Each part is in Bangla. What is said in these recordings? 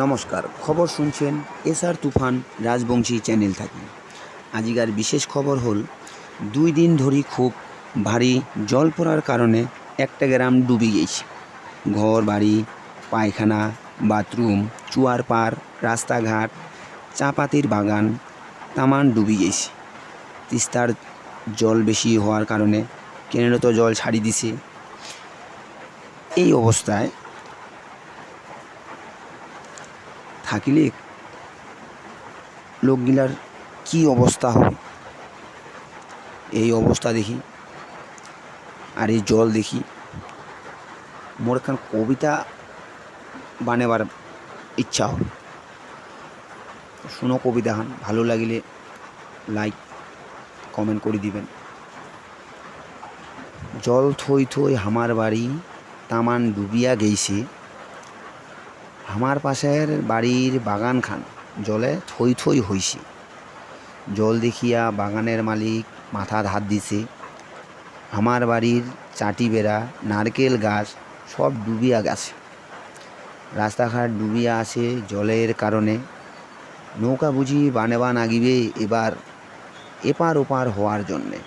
নমস্কার, খবর শুনছেন এসআর তুফান রাজবংশী চ্যানেল থেকে। আজিকার বিশেষ খবর হল, দুই দিন ধরে খুব ভারী জল পড়ার কারণে একটা গ্রাম ডুবে গেছে। ঘর বাড়ি পায়খানা, বাথরুম, চুয়ার পার রাস্তাঘাট, চাপাতির বাগান তামান ডুবে গেছে। তিস্তার জল বেশি হওয়ার কারণে কেনেরও তো জল ছাড়ি দিছে। এই অবস্থায় থাকিলে লোকগুলার কি অবস্থা হবে? এই অবস্থা দেখি আর এই জল দেখি। মোর এখন কবিতা বানাবার ইচ্ছা হল শুনো কবিতা হান ভালো লাগিলে লাইক কমেন্ট করে দিবেন। জল থই থই হামার বাড়ি, তামান ডুবিয়া গেইছে। আমার পাশের বাড়ির বাগান খান জলে থই থই হইছে। জল দেখিয়া বাগানের মালিক মাথা হাত দিছে। আমার বাড়ির চাটি বেড়া, নারকেল গাছ সব ডুবিয়া গেছে। রাস্তাঘাট ডুবিয়া আছে জলের কারণে। নৌকা বুঝি বানেবান আগিবে এবার এপার ওপার হওয়ার জন্যে।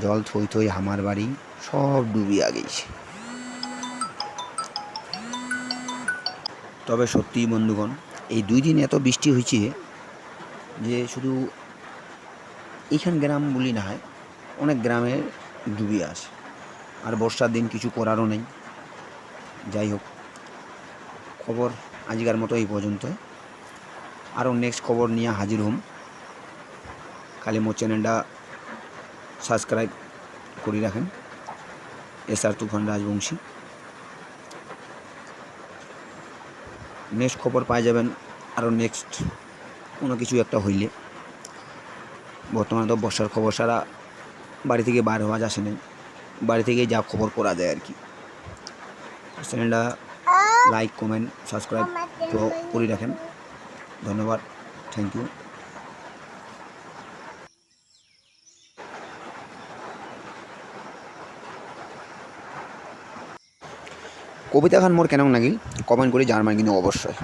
জল থই থই আমার বাড়ি সব ডুবিয়া গেছে তবে সত্যি বন্ধুগণ, এই দুই দিন এত বৃষ্টি হয়েছে যে শুধু এইখান গ্রাম বলি না হয়, অনেক গ্রামে ডুবে আসে আর বর্ষার দিন কিছু করারও নেই। যাই হোক, খবর আজকের মতো এই পর্যন্ত। আরও নেক্সট খবর নিয়ে হাজির হম। খালি মোর চ্যানেলটা সাবস্ক্রাইব করে রাখেন। S R Tufan Rajbanshi. Next খবর পাই যাবেন আরও নেক্সট কোনো কিছু একটা হইলে। বর্তমানে তো বর্ষার খবর সারা বাড়ি থেকে বার হওয়া যাচ্ছে না বাড়ি থেকে যা খবর করা যায় আর কি। চ্যানেলটা লাইক কমেন্ট সাবস্ক্রাইব করে রাখেন। ধন্যবাদ। থ্যাংক ইউ কবিতা খান মোর কেন লাগিল কমেন্ট করে জানবেন কিন্তু অবশ্যই।